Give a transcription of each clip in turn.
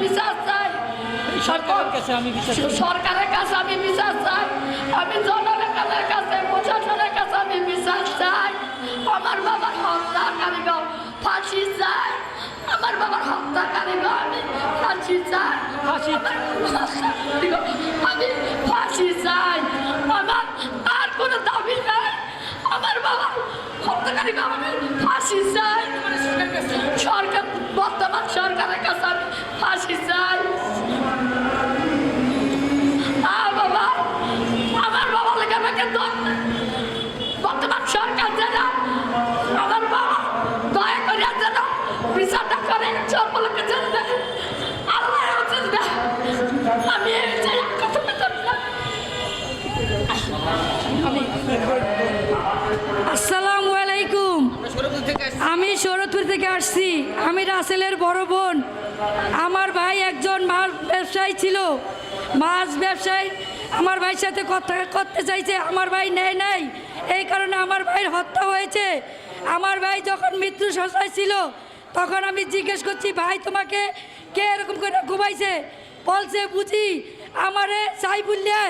বিচার চাই। সরকারের কাছে আমি। সরকারের কাছে আমি বিচার চাই। আমি জননেতাদের কাছে প্রশাসনের কাছে আমি বিচার চাই। আমার বাবার হত্যা কারিগর ফাঁসি চাই আমার বাবার হত্যা কারিগর আমি ফাঁসি চাই। ফাঁসি। আমি ফাঁসি চাই। আমার আর কোনো দাবি নাই। আমার বাবা হত্যাকারী আমি ফাঁসি চাই। আসসালামু আলাইকুম। আমি শরৎপুর থেকে আসছি। আমি রাসেলের বড় বোন। আমার ভাই একজন মাছ ব্যবসায়ী ছিল। মাছ ব্যবসায়ী আমার ভাইয়ের সাথে কথা করতে চাইছে। আমার ভাই নেয় নাই। এই কারণে আমার ভাইয়ের হত্যা হয়েছে। আমার ভাই যখন মৃত্যু সজ্জায় ছিল, তখন আমি জিজ্ঞেস করছি, ভাই, তোমাকে কে এরকম করে ঘুমাইছে? বলছে, বুঝি আমারে চাই বললে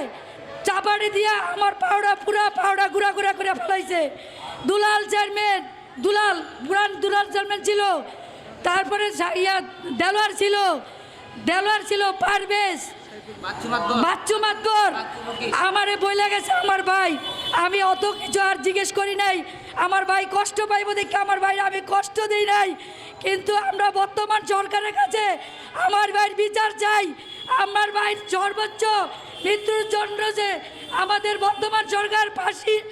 চাপাড়ি দিয়া আমার পাউডা পুরা পাউডা গুড়া গুড়া করে ফেলাইছে। দুলাল চেয়ারম্যান, দুলাল বুড়ান দুলাল চেয়ারম্যান ছিল। তারপরে ইয়া দেলোয়ার ছিল। দেলোয়ার ছিল পারভেজ। বাচ্চু মাতবর আমারে বইলে গেছে আমার ভাই। আমি অত কিছু আর জিজ্ঞেস করি নাই। আমার ভাই কষ্ট পাইব দেখে আমার ভাই আমি কষ্ট দিই নাই। কিন্তু আমরা বর্তমান সরকারের কাছে আমার ভাইয়ের বিচার চাই। আমার ভাইয়ের সর্বোচ্চ মৃত্যুর জন্য যে আমাদের বর্তমান সরকার ফাঁসির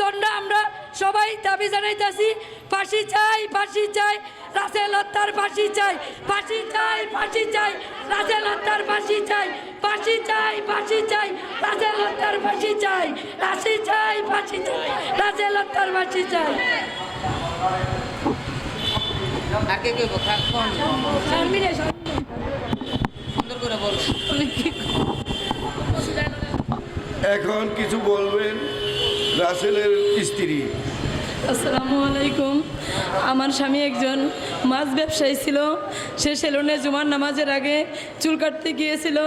জন্য আমরা সবাই দাবি জানাইতেছি ফাঁসি চাই ফাঁসি চাই রাসেল হত্যার ফাঁসি চাই ফাঁসি চাই ফাঁসি চাই রাসেল হত্যার ফাঁসি চাই ফাঁসি চাই ফাঁসি চাই রাসেল হত্যার ফাঁসি চাই ফাঁসি চাই ফাঁসি চাই রাসেল হত্যার ফাঁসি চাই আগে কে কথা কোন সুন্দর করে বল এখন কিছু বলবেন রাসেলের স্ত্রী। আসসালামু আলাইকুম। আমার স্বামী একজন মাছ ব্যবসায়ী ছিল। সে সেলুনে জুমার নামাজের আগে চুল কাটতে গিয়েছিল।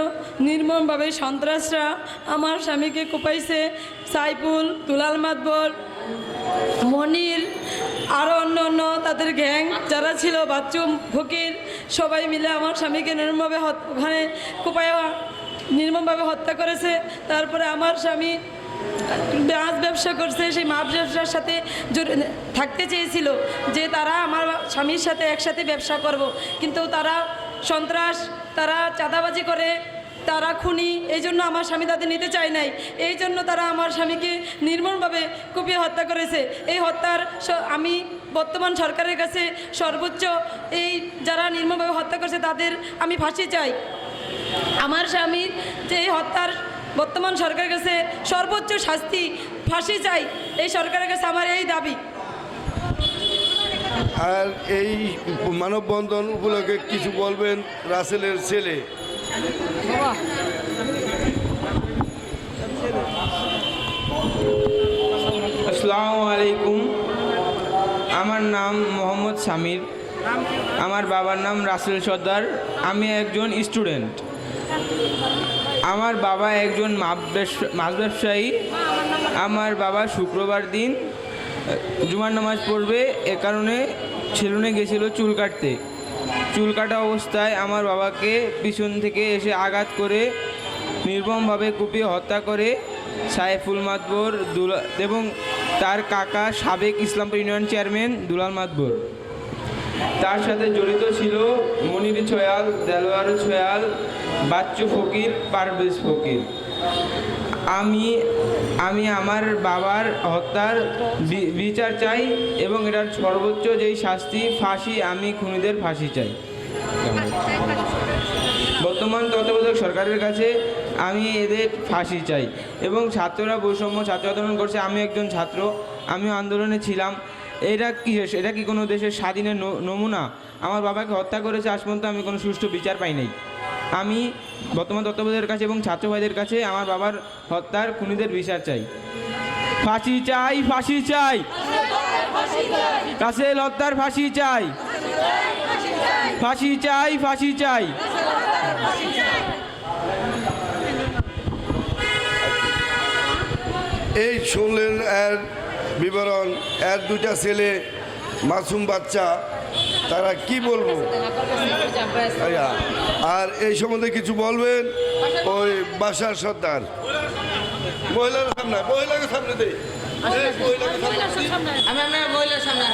নির্মমভাবে সন্ত্রাসরা আমার স্বামীকে কোপাইছে। সাইফুল, দুলাল মাতবর, মনির আরও অন্য অন্য তাদের গ্যাং যারা ছিল বাচ্চুম ফকির, সবাই মিলে আমার স্বামীকে নির্মমভাবে ওখানে কোপায় নির্মমভাবে হত্যা করেছে। তারপরে আমার স্বামী মাছ ব্যবসা করছে, সেই মাছ ব্যবসার সাথে থাকতে চেয়েছিল যে তারা আমার স্বামীর সাথে একসাথে ব্যবসা করব। কিন্তু তারা সন্ত্রাস, তারা চাঁদাবাজি করে, তারা খুনি, এই জন্য আমার স্বামী তাদের নিতে চায় নাই। এই জন্য তারা আমার স্বামীকে নির্মমভাবে কুপিয়ে হত্যা করেছে। এই হত্যার আমি বর্তমান সরকারের কাছে সর্বোচ্চ এই যারা নির্মমভাবে হত্যা করেছে তাদের আমি ফাঁসি চাই। আমার স্বামীর যে হত্যার বর্তমান সরকারের কাছে সর্বোচ্চ শাস্তি ফাঁসি চাই এই সরকারের কাছে আমার এই দাবি। আর এই মানববন্ধন উপলক্ষে কিছু বলবেন রাসেলের ছেলে? আসসালামু আলাইকুম। আমার নাম মোহাম্মদ সামির। আমার বাবার নাম রাসেল সর্দার। আমি একজন স্টুডেন্ট। আমার বাবা একজন মাছ ব্যবসায়ী আমার বাবা শুক্রবার দিন জুমার নামাজ পড়বে। এ কারণে সেলুনে গেছিল চুল কাটতে। চুল কাটা অবস্থায় আমার বাবাকে পিছন থেকে এসে আঘাত করে নির্মমভাবে কুপিয়ে হত্যা করে সাইফুল মাতবর, দুলা এবং তার কাকা সাবেক ইসলামপুর ইউনিয়ন চেয়ারম্যান দুলাল মাতবর। তার সাথে জড়িত ছিল মনির ছয়াল, দেলোয়ার ছয়াল, বাচ্চু ফকির, পারভেজ ফকির। আমি আমি আমার বাবার হত্যার বিচার চাই এবং এটার সর্বোচ্চ যেই শাস্তি, ফাঁসি, আমি খুনিদের ফাঁসি চাই। বর্তমান তত্ত্বাবধায়ক সরকারের কাছে আমি এদের ফাঁসি চাই এবং ছাত্ররা বৈষম্য, ছাত্র আন্দোলন করছে। আমি একজন ছাত্র, আমিও আন্দোলনে ছিলাম। এটা কি এটা কি কোনো দেশের স্বাধীনের নমুনা? আমার বাবাকে হত্যা করেছে, আজ পর্যন্ত আমি কোনো সুষ্ঠু বিচার পাই নাই। আমি বর্তমান তত্ত্বাবধায়কের কাছে এবং ছাত্র ভাইদের কাছে আমার বাবার হত্যার খুনিদের বিচার চাই। ফাঁসি চাই ফাঁসি চাই। রাসেল হত্যার ফাঁসি চাই। ফাঁসি চাই ফাঁসি চাই। এই শুনলেন, এর বিবরণ এর দুইটা ছেলে মাসুম বাচ্চা তারা কি বলব? আর এই সম্বন্ধে কিছু বলবেন? ওই বাসার সর্দার। মহিলার সামনে মহিলাকে সামনে দেয় এই মহিলাকে সামনে মহিলার সামনে